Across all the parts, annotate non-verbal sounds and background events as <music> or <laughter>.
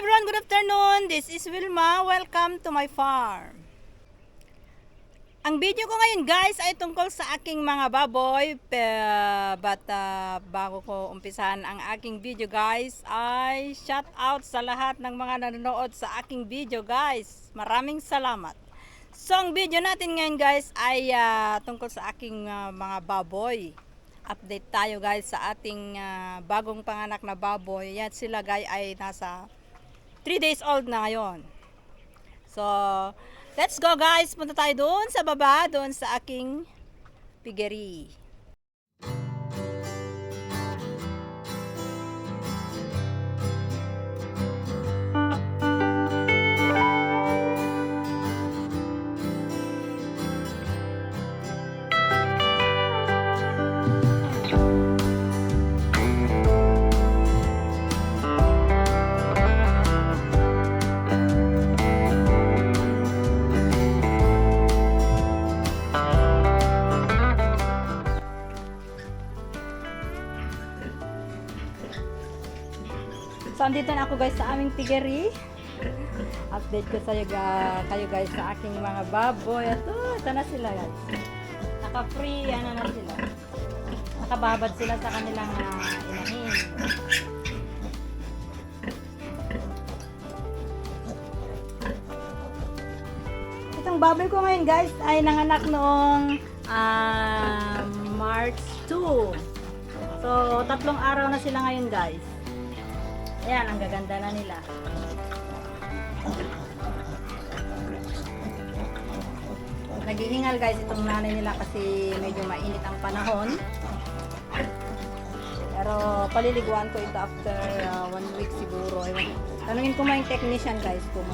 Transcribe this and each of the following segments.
everyone, good afternoon. This is Wilma. Welcome to my farm. Ang video ko ngayon guys ay tungkol sa aking mga baboy. But ah, bago ko umpisahan ang aking video guys ay shout out sa lahat ng mga nanonood sa aking video guys. Maraming salamat. So ang video natin ngayon guys ay ah, tungkol sa aking ah, mga baboy. Update tayo guys sa ating ah, bagong panganak na baboy. Yan sila guys ay nasa 3 days old na ngayon. So, let's go guys. Punta tayo doon sa baba, doon sa aking piggery. So, andito na ako guys sa aming piggery. Update ko sa kayo guys sa aking mga baboy. Ito, ito na sila guys. Naka-free, ano na sila. Nakababad sila sa kanilang ah, inahin. Itong baboy ko ngayon guys ay nanganak noong ah, March 2. So, tatlong araw na sila ngayon guys. Ayan, ang gaganda na nila. Naghihingal guys itong nanay nila kasi medyo mainit ang panahon. Pero paliliguan ko ito after uh, one week siguro. Ewan. Tanungin ko mga technician guys kung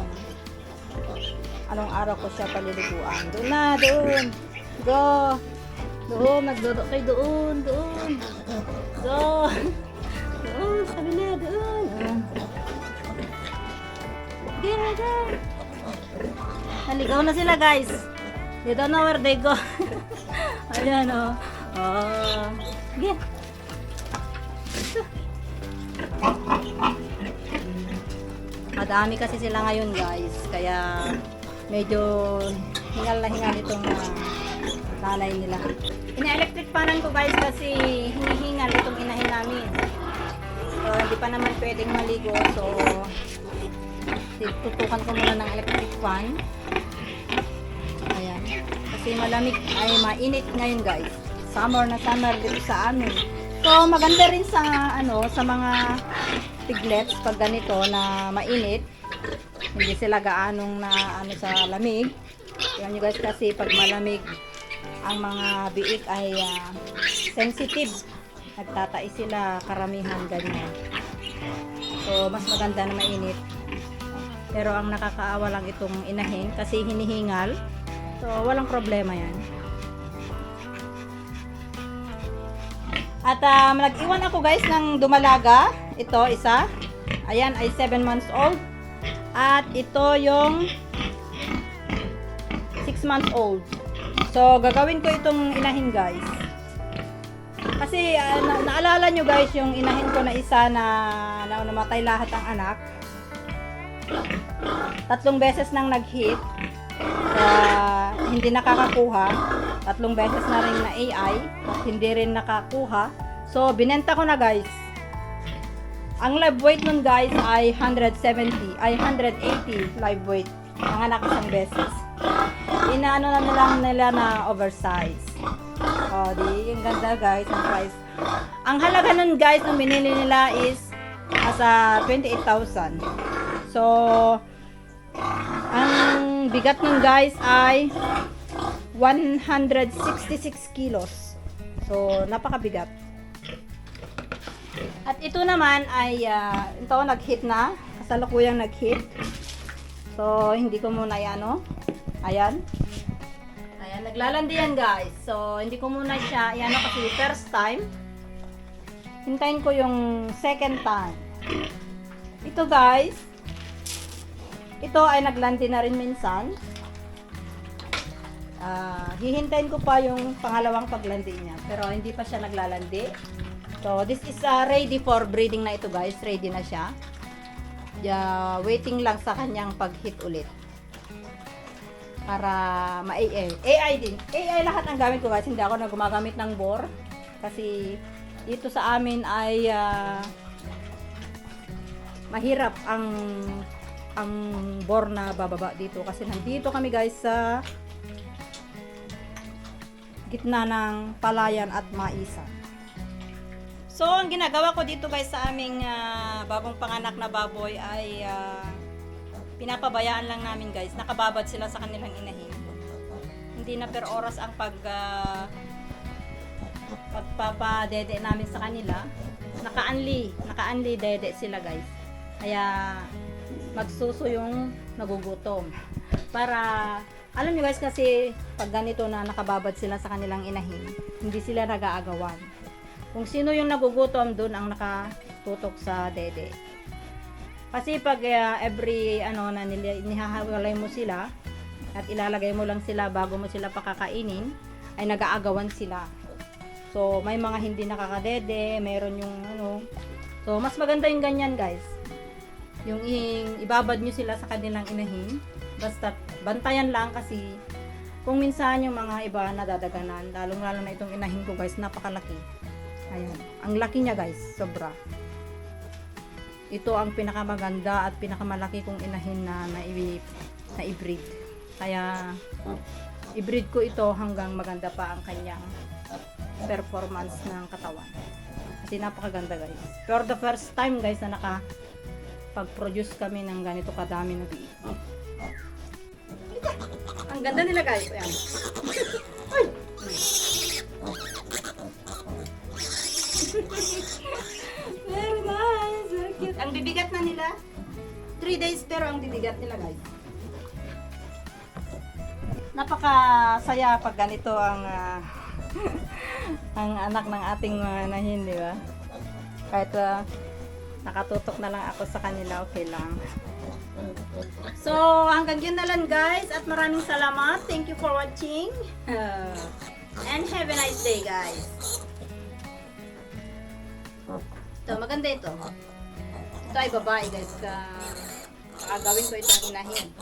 anong araw ko siya paliliguan. Doon na, doon. Go. Doon, nagdodo kayo doon, doon. Go. <laughs> Doon, sabi na, doon. Sige, go. Naligaw na sila guys. They don't know where they go. <laughs> Ayan. Oh. Oh. Sige. Madami kasi sila ngayon guys. Kaya medyo hingal na hingal itong ah, nanay nila. Ina-electric panan ko guys hindi pa naman pwedeng maligo. So, tutukan ko muna ng electric fan. Ayan. Kasi malamig ay mainit ngayon guys. Summer na summer dito sa amin. So, maganda rin sa ano sa mga piglets pag ganito na mainit. Hindi sila gaanong na ano sa lamig. Yan nyo guys kasi pag malamig ang mga biik ay ah, sensitive. Nagtatai sila karamihan ganyan. So, mas maganda na mainit. Pero ang nakakaawa lang itong inahin kasi hinihingal. So, walang problema yan. At um, nag-iwan ako guys ng dumalaga. Ito, isa. Ayan, ay 7 months old. At ito yung 6 months old. So, gagawin ko itong inahin guys. Kasi ah, na- naalala nyo guys yung inahin ko na isa na, na namatay lahat ang anak. Tatlong beses nang nag-hit. Ah, hindi nakakakuha. Tatlong beses na rin na AI. Hindi rin nakakuha. So, binenta ko na guys. Ang live weight nun guys ay 170, ay 180 live weight. Nanganak isang beses. Inaano na nilang nila na oversize. O, di, yung ganda guys, ang price. Ang halaga nun guys, nung binili nila is nasa 28,000. So, ang bigat nun guys ay 166 kilos. So, napakabigat. At ito naman ay ah, ito nag-hit na. Kasalukuyang nag-hit. So, hindi ko muna yan, no? Ayan. Ayan, naglalandi yan, guys. So, hindi ko muna siya, yan, no, kasi first time. Hintayin ko yung second time. Ito, guys. Ito ay naglandi na rin minsan. Ah, hihintayin ko pa yung pangalawang paglandi niya. Pero hindi pa siya naglalandi. So, this is uh, ready for breeding na ito guys. Ready na siya. Yeah, waiting lang sa kanyang pag-hit ulit. Para ma-AI. AI din. AI lahat ang gamit ko guys. Hindi ako na gumagamit ng bore. Kasi dito sa amin ay ah, mahirap ang ang bore na bababa dito. Kasi nandito kami guys sa gitna ng palayan at maisan. So, ang ginagawa ko dito guys sa aming ah, bagong panganak na baboy ay ah, pinapabayaan lang namin guys. Nakababad sila sa kanilang inahin. Hindi na per oras ang pag ah, pagpapadede namin sa kanila. Naka-unli, naka-unli dede sila guys. Kaya magsuso yung nagugutom. Para alam niyo guys kasi pag ganito na nakababad sila sa kanilang inahin, hindi sila nag-aagawan. Kung sino yung nagugutom, doon ang nakatutok sa dede. Kasi pag uh, every ano na nihahawalay mo sila at ilalagay mo lang sila bago mo sila pakakainin, ay nag-aagawan sila. So, may mga hindi nakakadede, meron yung ano. So, mas maganda yung ganyan, guys. Yung ibabad nyo sila sa kanilang inahin. Basta bantayan lang kasi kung minsan yung mga iba nadadaganan, lalong-lalo na itong inahin ko, guys, napakalaki. Ayan. Ang laki niya guys, sobra. Ito ang pinakamaganda at pinakamalaki kong inahin na na, na i-breed. Kaya i-breed ko ito hanggang maganda pa ang kanyang performance ng katawan. Kasi napakaganda guys. For the first time guys na naka pag-produce kami ng ganito kadami na biik. Ang ganda nila guys. Ayan. Ay! Bibigat na nila. 3 days pero ang bibigat nila guys. Napakasaya pag ganito ang ah, <laughs> ang anak ng ating mga nahin, di ba? Kahit ah, nakatutok na lang ako sa kanila, okay lang. So, hanggang yun na lang guys at maraming salamat. Thank you for watching. <laughs> and have a nice day guys. Ito, maganda ito. Ito ay babae guys. Ka, gawin ko itong inahin.